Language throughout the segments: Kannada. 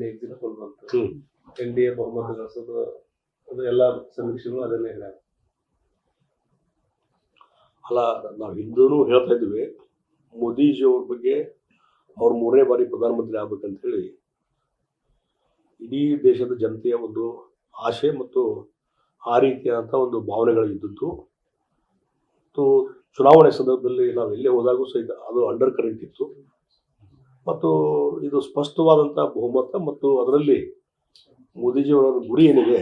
ನಿನ್ನೆ ಎಕ್ಸಿಟ್ ಪೋಲ್ ಬಂತು ಎನ್ ಡಿ ಎ ಬಹುಮತ ಗಳಿಸೋದು ಅದು ಎಲ್ಲ ಸಮೀಕ್ಷೆಗಳು ಅದನ್ನೇ ಹೇಳ ಅಲ್ಲ ನಾವು ಹಿಂದೂ ಹೇಳ್ತಾ ಇದ್ವಿ ಮೋದಿಜಿ ಅವ್ರ ಬಗ್ಗೆ ಅವ್ರ ಮೂರನೇ ಬಾರಿ ಪ್ರಧಾನಮಂತ್ರಿ ಆಗ್ಬೇಕಂತ ಹೇಳಿ ಇಡೀ ದೇಶದ ಜನತೆಯ ಒಂದು ಆಶೆ ಮತ್ತು ಆ ರೀತಿಯಾದಂಥ ಒಂದು ಭಾವನೆಗಳು ಇದ್ದದ್ದು. ಮತ್ತು ಚುನಾವಣೆ ಸಂದರ್ಭದಲ್ಲಿ ನಾವು ಎಲ್ಲೇ ಹೋದಾಗೂ ಸಹಿತ ಅದು ಅಂಡರ್ ಕರೆಂಟ್ ಇತ್ತು. ಮತ್ತು ಇದು ಸ್ಪಷ್ಟವಾದಂಥ ಬಹುಮತ ಮತ್ತು ಅದರಲ್ಲಿ ಮೋದಿಜಿಯವರ ಗುರಿ ಏನಿದೆ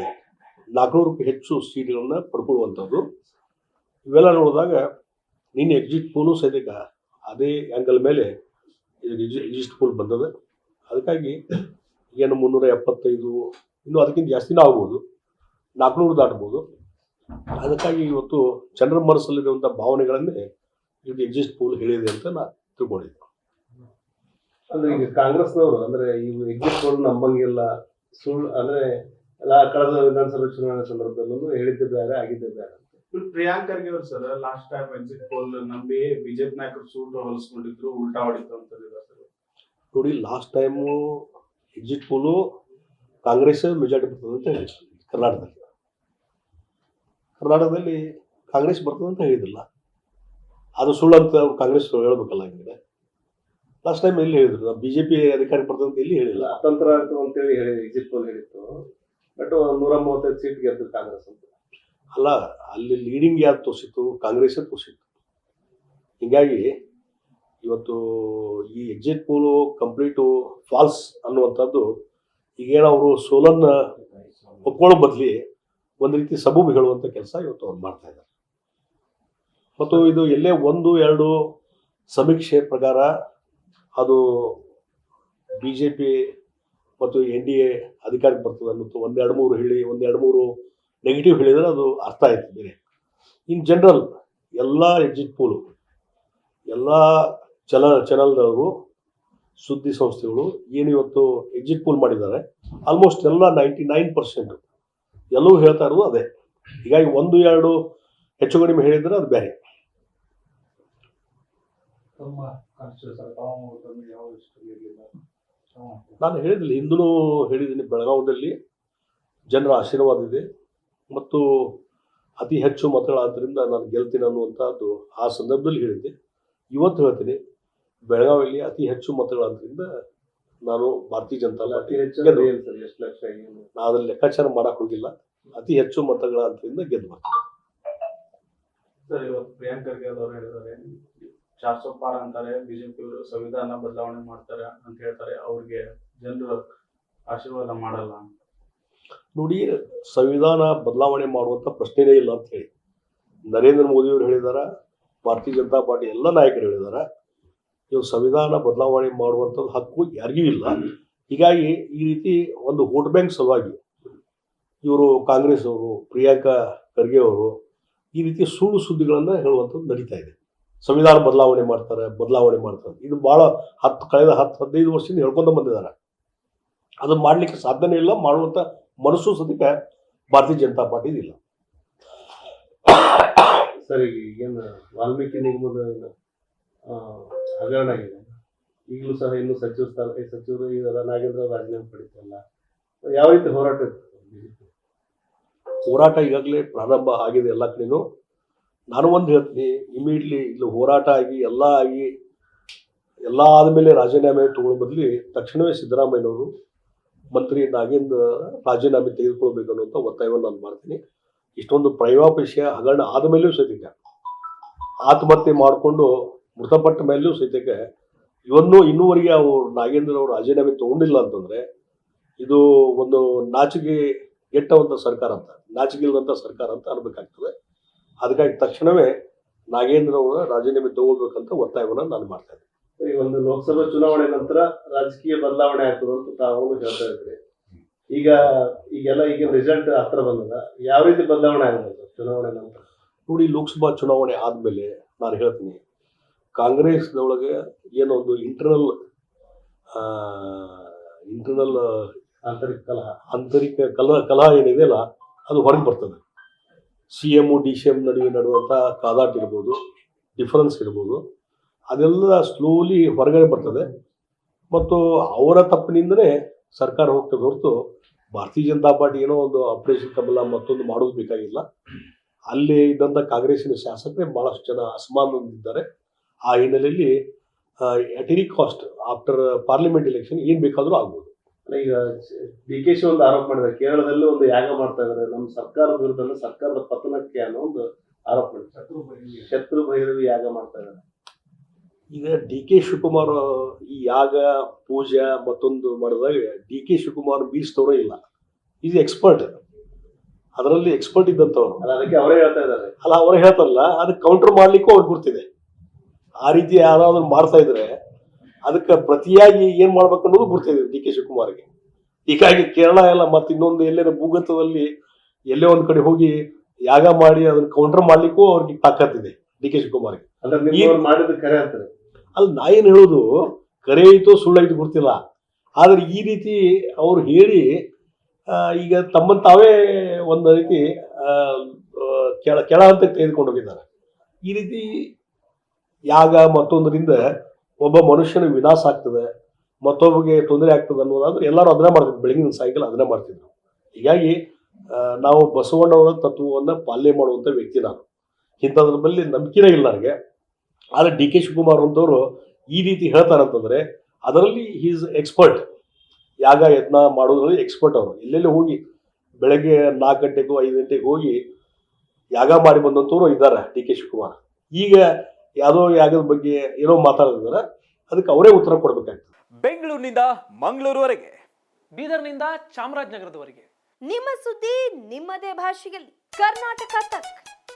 ನಾಲ್ಕುನೂರಕ್ಕೂ ಹೆಚ್ಚು ಸೀಟ್ಗಳನ್ನು ಪಡ್ಕೊಳ್ಳುವಂಥದ್ದು. ಇವೆಲ್ಲ ನೋಡಿದಾಗ ನಿನ್ನೆ ಎಕ್ಸಿಟ್ ಪೋಲು ಸಹಿತ ಅದೇ ಆ್ಯಂಗಲ್ ಮೇಲೆ ಎಕ್ಸಿಟ್ ಪೋಲ್ ಬಂದದೆ. ಅದಕ್ಕಾಗಿ ಏನು ಮುನ್ನೂರ ಎಪ್ಪತ್ತೈದು, ಇನ್ನೂ ಅದಕ್ಕಿಂತ ಜಾಸ್ತಿನೂ ಆಗ್ಬೋದು. ನಾಲ್ಕುನೂರು ದಾಟ್ಬೋದು. ಅದಕ್ಕಾಗಿ ಇವತ್ತು ಜನರ ಮನಸ್ಸಲ್ಲಿರುವಂಥ ಭಾವನೆಗಳನ್ನೇ ಇದು ಎಕ್ಸಿಸ್ಟ್ ಪೋಲ್ ಹೇಳಿದೆ ಅಂತ ನಾನು ತಿಳ್ಕೊಂಡಿದ್ದೆ ಅಂದ್ರೆ ಈಗ ಕಾಂಗ್ರೆಸ್ನವರು ಅಂದ್ರೆ ಇವು ಎಕ್ಸಿಟ್ ಪೋಲ್ ನಂಬಂಗಿಲ್ಲ ಸುಳ್ಳು ಅಂದ್ರೆ ಎಲ್ಲ ಕಳೆದ ವಿಧಾನಸಭೆ ಚುನಾವಣೆ ಸಂದರ್ಭದಲ್ಲೂ ಹೇಳಿದ್ದೆ ಬೇರೆ ಆಗಿದ್ದೆ ಬೇರೆ ಅಂತ. ಪ್ರಿಯಾಂಕ್ ಖರ್ಗೆ ಅವ್ರು sir last time exit poll ನಂಬಿ ಬಿಜೆಪಿ ನಾಯಕರು ಸೂಟ್ ಹೊಲಿಸ್ಕೊಂಡಿದ್ರು ಉಲ್ಟಾ ಹೊಡಿತು ಅಂತ ನೋಡಿ last time exit poll Congress majority ಬರ್ತದೆ ಅಂತ ಹೇಳಿ ಕರ್ನಾಟಕದಲ್ಲಿ. ಕರ್ನಾಟಕದಲ್ಲಿ ಕಾಂಗ್ರೆಸ್ ಬರ್ತದೆ ಅಂತ ಹೇಳಿದಿಲ್ಲ ಅದು ಸುಳ್ಳು ಅಂತ ಕಾಂಗ್ರೆಸ್ ಹೇಳ್ಬೇಕಲ್ಲ ಹಂಗಿದೆ ಲಾಸ್ಟ್ ಟೈಮ್ ಎಲ್ಲಿ ಹೇಳಿದ್ರು? ಬಿ ಜೆ ಪಿ ಅಧಿಕಾರಿ ಬರ್ತದೆ ಅಂತ ಎಲ್ಲಿ ಹೇಳಿಲ್ಲ? ಅತಂತ್ರ ಅಂತ ಅಂತೇಳಿ ಹೇಳಿ ಎಕ್ಸಿಟ್ ಪೋಲ್ ಹೇಳಿತ್ತು. ಬಟ್ ನೂರ ಮೂವತ್ತೈದು ಸೀಟ್ ಗೆದ್ದು ಕಾಂಗ್ರೆಸ್ ಅಂತ. ಅಲ್ಲ ಅಲ್ಲಿ ಲೀಡಿಂಗ್ ಯಾರು ತೋರಿಸಿತ್ತು? ಕಾಂಗ್ರೆಸ್ ತೋರಿಸಿತ್ತು. ಹೀಗಾಗಿ ಇವತ್ತು ಈ ಎಕ್ಸಿಟ್ ಪೋಲು ಕಂಪ್ಲೀಟು ಫಾಲ್ಸ್ ಅನ್ನುವಂಥದ್ದು ಈಗೇನು ಅವರು ಸೋಲನ್ನ ಒಪ್ಕೊಳ್ಳೋ ಬದಲಿ ಒಂದು ರೀತಿ ಸಬೂಬು ಹೇಳುವಂಥ ಕೆಲಸ ಇವತ್ತು ಅವ್ರು ಮಾಡ್ತಾ ಇದ್ದಾರೆ. ಮತ್ತು ಇದು ಎಲ್ಲೇ ಒಂದು ಎರಡು ಸಮೀಕ್ಷೆ ಪ್ರಕಾರ ಅದು ಬಿ ಜೆ ಪಿ ಮತ್ತು ಎನ್ ಡಿ ಎ ಅಧಿಕಾರಕ್ಕೆ ಬರ್ತದೆ ಅನ್ನೋದು ಒಂದೆರಡು ಮೂರು ಹೇಳಿ, ಒಂದೆರಡು ಮೂರು ನೆಗೆಟಿವ್ ಹೇಳಿದರೆ ಅದು ಅರ್ಥ ಆಯ್ತು ಬೇರೆ. ಇನ್ ಜನರಲ್ ಎಲ್ಲ ಎಕ್ಸಿಟ್ ಪೋಲು ಎಲ್ಲ ಚಲ ಚಾನಲ್ದವರು ಸುದ್ದಿ ಸಂಸ್ಥೆಗಳು ಏನು ಇವತ್ತು ಎಕ್ಸಿಟ್ ಪೋಲ್ ಮಾಡಿದ್ದಾರೆ ಆಲ್ಮೋಸ್ಟ್ ಎಲ್ಲ ನೈಂಟಿ ನೈನ್ ಪರ್ಸೆಂಟ್ ಎಲ್ಲವೂ ಹೇಳ್ತಾ ಇರೋದು ಅದೇ. ಹೀಗಾಗಿ ಒಂದು, ಎರಡು ಹೆಚ್ಚು ಕಡಿಮೆ ಹೇಳಿದರೆ ಅದು ಬೇರೆ. ನಾನು ಹೇಳಿದ್ದೀನಿ ಹಿಂದೂ ಹೇಳಿದ್ದೀನಿ ಬೆಳಗಾವದಲ್ಲಿ ಜನರ ಆಶೀರ್ವಾದ ಇದೆ. ಮತ್ತು ಅತಿ ಹೆಚ್ಚು ಮತಗಳಾದ್ದರಿಂದ ನಾನು ಗೆಲ್ತೀನಿ ಅನ್ನುವಂಥದ್ದು ಆ ಸಂದರ್ಭದಲ್ಲಿ ಹೇಳಿದ್ದೆ. ಇವತ್ತು ಹೇಳ್ತೀನಿ ಬೆಳಗಾವಿಯಲ್ಲಿ ಅತಿ ಹೆಚ್ಚು ಮತಗಳಾದ್ದರಿಂದ ನಾನು ಭಾರತೀಯ ಜನತಾ ಅತಿ ಪಾರ್ಟಿ ನಾನು ಅದನ್ನು ಲೆಕ್ಕಾಚಾರ ಮಾಡಕ್ ಹೋಗಿಲ್ಲ. ಅತಿ ಹೆಚ್ಚು ಮತಗಳಾದ್ರಿಂದ ಗೆದ್ದು ಬರ್ತೀನಿ ಚಾರ್ ಅಂತಾರೆ, ಬಿಜೆಪಿ ಅವರು ಸಂವಿಧಾನ ಬದಲಾವಣೆ ಮಾಡ್ತಾರೆ ಅಂತ ಹೇಳ್ತಾರೆ, ಅವ್ರಿಗೆ ಜನರು ಆಶೀರ್ವಾದ ಮಾಡಲ್ಲ ನೋಡಿ, ಸಂವಿಧಾನ ಬದಲಾವಣೆ ಮಾಡುವಂತ ಪ್ರಶ್ನೆನೇ ಇಲ್ಲ ಅಂತ ಹೇಳಿ. ನರೇಂದ್ರ ಮೋದಿ ಅವರು ಹೇಳಿದಾರ, ಭಾರತೀಯ ಜನತಾ ಪಾರ್ಟಿ ಎಲ್ಲ ನಾಯಕರು ಹೇಳಿದಾರ ಇವು ಸಂವಿಧಾನ ಬದಲಾವಣೆ ಮಾಡುವಂಥದ್ದು ಹಕ್ಕು ಯಾರಿಗೂ ಇಲ್ಲ. ಹೀಗಾಗಿ ಈ ರೀತಿ ಒಂದು ವೋಟ್ ಬ್ಯಾಂಕ್ ಸಲುವಾಗಿ ಇವರು ಕಾಂಗ್ರೆಸ್ ಅವರು, ಪ್ರಿಯಾಂಕಾ ಖರ್ಗೆ ಅವರು ಈ ರೀತಿ ಸುಳ್ಳು ಸುದ್ದಿಗಳನ್ನು ಹೇಳುವಂಥದ್ದು ನಡೀತಾ ಇದೆ. ಸಂವಿಧಾನ ಬದಲಾವಣೆ ಮಾಡ್ತಾರೆ ಬದಲಾವಣೆ ಮಾಡ್ತಾರೆ. ಇದು ಭಾಳ ಹತ್ತು ಕಳೆದ ಹತ್ತು ಹದಿನೈದು ವರ್ಷದಿಂದ ಹೇಳ್ಕೊಂತ ಬಂದಿದ್ದಾರೆ. ಅದು ಮಾಡ್ಲಿಕ್ಕೆ ಸಾಧ್ಯನೇ ಇಲ್ಲ ಮಾಡುವಂಥ ಮನಸ್ಸು ಸದ್ಯಕ್ಕ ಭಾರತೀಯ ಜನತಾ ಪಾರ್ಟಿ ಇಲ್ಲ. ಸರಿ ಈಗ ಏನು ವಾಲ್ಮೀಕಿ ನಿಗಮದ ಹಗರಣ ಆಗಿದೆ. ಈಗಲೂ ಸಹ ಇನ್ನು ಸಚಿವ ಸ್ಥಾನ ಸಚಿವರು ಇದೆಲ್ಲ ನಾಗೇಂದ್ರ ರಾಜೀನಾಮೆ ಪಡಿತಲ್ಲ ಯಾವ ರೀತಿ ಹೋರಾಟ ಇರ್ತದೆ? ಹೋರಾಟ ಈಗಾಗಲೇ ಪ್ರಾರಂಭ ಆಗಿದೆ ಎಲ್ಲ ಕಡೆನೂ. ನಾನು ಒಂದು ಹೇಳ್ತೀನಿ ಇಮಿಡಿಯೇಟ್ಲಿ ಇಲ್ಲಿ ಹೋರಾಟ ಆಗಿ, ಎಲ್ಲ ಆಗಿ, ಎಲ್ಲ ಆದಮೇಲೆ ರಾಜೀನಾಮೆ ತಗೊಳ್ಳೋ ಬದಲಿ ತಕ್ಷಣವೇ ಸಿದ್ದರಾಮಯ್ಯನವರು ಮಂತ್ರಿ ನಾಗೇಂದ್ರ ರಾಜೀನಾಮೆ ತೆಗೆದುಕೊಳ್ಬೇಕು ಅನ್ನುವಂಥ ಒತ್ತಾಯವನ್ನು ನಾನು ಮಾಡ್ತೀನಿ. ಇಷ್ಟೊಂದು ಪ್ರೈವಾಪೇಶ ಹಗರಣ ಆದಮೇಲೂ ಸಹಿತ ಆತ್ಮಹತ್ಯೆ ಮಾಡಿಕೊಂಡು ಮೃತಪಟ್ಟ ಮೇಲೂ ಸಹಿತಕ್ಕೆ, ಇವನ್ನು ಇನ್ನೂವರೆಗೆ ಅವರು ನಾಗೇಂದ್ರ ಅವರು ರಾಜೀನಾಮೆ ತಗೊಂಡಿಲ್ಲ ಅಂತಂದರೆ, ಇದು ಒಂದು ನಾಚಿಕೆ ಗೆಟ್ಟವಂಥ ಸರ್ಕಾರ ಅಂತ, ನಾಚಿಕೆ ಇಲ್ಲದಂಥ ಸರ್ಕಾರ ಅಂತ ಅನ್ಬೇಕಾಗ್ತದೆ. ಅದಕ್ಕಾಗಿ ತಕ್ಷಣವೇ ನಾಗೇಂದ್ರ ಅವರ ರಾಜೀನಾಮೆ ತಗೋಬೇಕಂತ ಒತ್ತಾಯವನ್ನು ನಾನು ಮಾಡ್ತಾ ಇದ್ದೀನಿ ಈಗ ಒಂದು ಲೋಕಸಭಾ ಚುನಾವಣೆ ನಂತರ ರಾಜಕೀಯ ಬದಲಾವಣೆ ಆಗ್ತದೆ ಅಂತ ತಾವು ಹೇಳ್ತಾ ಇದ್ರಿ. ಈಗ ಈಗೆಲ್ಲ ಈಗ ರಿಸಲ್ಟ್ ಹತ್ರ ಬಂದದ. ಯಾವ ರೀತಿ ಬದಲಾವಣೆ ಆಗ್ಬೋದು ಚುನಾವಣೆ ನಂತರ? ನೋಡಿ ಲೋಕಸಭಾ ಚುನಾವಣೆ ಆದ್ಮೇಲೆ ನಾನು ಹೇಳ್ತೀನಿ ಕಾಂಗ್ರೆಸ್ನೊಳಗೆ ಏನೊಂದು ಇಂಟರ್ನಲ್ ಇಂಟರ್ನಲ್ ಆಂತರಿಕ ಕಲಹ. ಆಂತರಿಕ ಕಲಹ ಕಲಹ ಏನಿದೆ ಅಲ್ಲ ಅದು ಹೊರಗೆ ಬರ್ತದೆ. C M D C M ನಡುವೆ ನಡುವಂಥ ಕಾದಾಟ ಇರ್ಬೋದು ಡಿಫರೆನ್ಸ್ ಇರ್ಬೋದು. ಅದೆಲ್ಲ ಸ್ಲೋಲಿ ಹೊರಗಡೆ ಬರ್ತದೆ. ಮತ್ತು ಅವರ ತಪ್ಪಿನಿಂದಲೇ ಸರ್ಕಾರ ಹೋಗ್ತದೆ ಹೊರತು ಭಾರತೀಯ ಜನತಾ ಪಾರ್ಟಿ ಏನೋ ಒಂದು ಆಪರೇಷನ್ ಕಮಲ ಮತ್ತೊಂದು ಮಾಡೋದು ಬೇಕಾಗಿಲ್ಲ. ಅಲ್ಲಿ ಇದ್ದಂಥ ಕಾಂಗ್ರೆಸ್ಸಿನ ಶಾಸಕರೇ ಭಾಳಷ್ಟು ಜನ ಅಸಮಾನ ಹೊಂದಿದ್ದಾರೆ. ಆ ಹಿನ್ನೆಲೆಯಲ್ಲಿ at any cost after parliament election ಏನು ಬೇಕಾದರೂ ಆಗ್ಬೋದು. ಈಗ ಡಿ ಕೆ ಶಿ ಒಂದು ಆರೋಪ ಮಾಡಿದ್ದಾರೆ. ಕೇರಳದಲ್ಲಿ ಒಂದು ಯಾಗ ಮಾಡ್ತಾ ಇದ್ದಾರೆ. ನಮ್ಮ ಸರ್ಕಾರದ ವಿರುದ್ಧ ಸರ್ಕಾರದ ಪತನಕ್ಕೆ ಅನ್ನೋ ಒಂದು ಆರೋಪ ಮಾಡಿದ್ದಾರೆ. ಶತ್ರು ಭೈರವಿ ಯಾಗ ಮಾಡ್ತಾ ಇದ್ದಾರೆ. ಈಗ ಡಿ ಕೆ ಶಿವಕುಮಾರ್ ಈ ಯಾಗ ಪೂಜೆ ಮತ್ತೊಂದು ಮಾಡಿದಾಗ ಡಿ ಕೆ ಶಿವಕುಮಾರ್ ಬೀಳ್ಸ್ತವ್ರೇ ಇಲ್ಲ. ಈಸ್ ಎಕ್ಸ್ಪರ್ಟ್ ಅದರಲ್ಲಿ ಎಕ್ಸ್ಪರ್ಟ್ ಇದ್ದಂಥವ್ರು. ಅಲ್ಲ ಅದಕ್ಕೆ ಅವರೇ ಹೇಳ್ತಾ ಇದ್ದಾರೆ. ಅಲ್ಲ ಅವರೇ ಹೇಳ್ತಾರಲ್ಲ ಅದಕ್ಕೆ ಕೌಂಟರ್ ಮಾಡ್ಲಿಕ್ಕೂ ಅವ್ರಿಗೆ ಬರ್ತಿದೆ ಆ ರೀತಿ ಯಾರಾದ್ರೂ ಮಾಡ್ತಾ ಇದ್ರೆ ಅದಕ್ಕೆ ಪ್ರತಿಯಾಗಿ ಏನ್ ಮಾಡ್ಬೇಕು ಅನ್ನೋದು ಗೊತ್ತಿದೆ ಡಿ ಕೆ ಶಿವಕುಮಾರ್ಗೆ. ಹೀಗಾಗಿ ಕೇರಳ ಎಲ್ಲ ಮತ್ತೆ ಇನ್ನೊಂದು ಎಲ್ಲೇನ ಭೂಗತದಲ್ಲಿ ಎಲ್ಲೇ ಒಂದ್ ಕಡೆ ಹೋಗಿ ಯಾಗ ಮಾಡಿ ಅದನ್ನ ಕೌಂಟರ್ ಮಾಡ್ಲಿಕ್ಕೂ ಅವ್ರಿಗೆ ತಾಕತ್ತಿದೆ ಡಿ ಕೆ ಶಿವಕುಮಾರ್ಗೆ. ಅಲ್ಲಿ ನಾ ಏನು ಹೇಳೋದು ಕರೆ ಐತೋ ಸುಳ್ಳೈತು ಗೊತ್ತಿಲ್ಲ. ಆದ್ರೆ ಈ ರೀತಿ ಅವ್ರು ಹೇಳಿ ಈಗ ತಮ್ಮನ್ನು ತಾವೇ ಒಂದು ರೀತಿ ಕೆಳ ಕೆಳ ಅಂತ ತೆಗೆದುಕೊಂಡು ಹೋಗಿದ್ದಾರೆ. ಈ ರೀತಿ ಯಾಗ ಮತ್ತೊಂದರಿಂದ ಒಬ್ಬ ಮನುಷ್ಯನ ವಿನಾಶ ಆಗ್ತದೆ ಮತ್ತೊಬ್ಬಗೆ ತೊಂದರೆ ಆಗ್ತದೆ ಅನ್ನೋದಾದ್ರೆ ಎಲ್ಲರೂ ಅದನ್ನೇ ಮಾಡ್ತಿದ್ರು. ಬೆಳಗಿನ ಸಾಯಂಕಾಲ ಅದನ್ನೇ ಮಾಡ್ತಿದ್ರು. ಹೀಗಾಗಿ ನಾವು ಬಸವಣ್ಣವರ ತತ್ವವನ್ನು ಪಾಲನೆ ಮಾಡುವಂಥ ವ್ಯಕ್ತಿ ನಾನು. ಇಂಥದ್ರ ಮೇಲೆ ನಂಬಿಕೆನೇ ಇಲ್ಲ ನನಗೆ. ಆದರೆ ಡಿ ಕೆ ಶಿವಕುಮಾರ್ ಅಂತವರು ಈ ರೀತಿ ಹೇಳ್ತಾರೆ ಅಂತಂದರೆ, ಅದರಲ್ಲಿ ಈಸ್ ಎಕ್ಸ್ಪರ್ಟ್ ಯಾಗ ಯತ್ನ ಮಾಡೋದ್ರಲ್ಲಿ ಎಕ್ಸ್ಪರ್ಟ್ ಅವರು. ಎಲ್ಲೆಲ್ಲಿ ಹೋಗಿ, ಬೆಳಗ್ಗೆ ನಾಲ್ಕು ಗಂಟೆಗೂ ಐದು ಗಂಟೆಗೆ ಹೋಗಿ ಯಾಗ ಮಾಡಿ ಬಂದಂಥವ್ರು ಇದ್ದಾರೆ ಡಿ ಕೆ ಶಿವಕುಮಾರ್. ಈಗ ಯಾವುದೋ ಯಾಗದ ಬಗ್ಗೆ ಏನೋ ಮಾತಾಡಿದ್ರೆ ಅದಕ್ಕೆ ಅವರೇ ಉತ್ತರ ಕೊಡ್ಬೇಕಾಗ್ತದೆ ಬೆಂಗಳೂರಿನಿಂದ ಮಂಗಳೂರುವರೆಗೆ ಬೀದರ್ನಿಂದ ಚಾಮರಾಜನಗರದವರೆಗೆ. ನಿಮ್ಮ ಸುದ್ದಿ ನಿಮ್ಮದೇ ಭಾಷೆಯಲ್ಲಿ. ಕರ್ನಾಟಕ ತಕ್.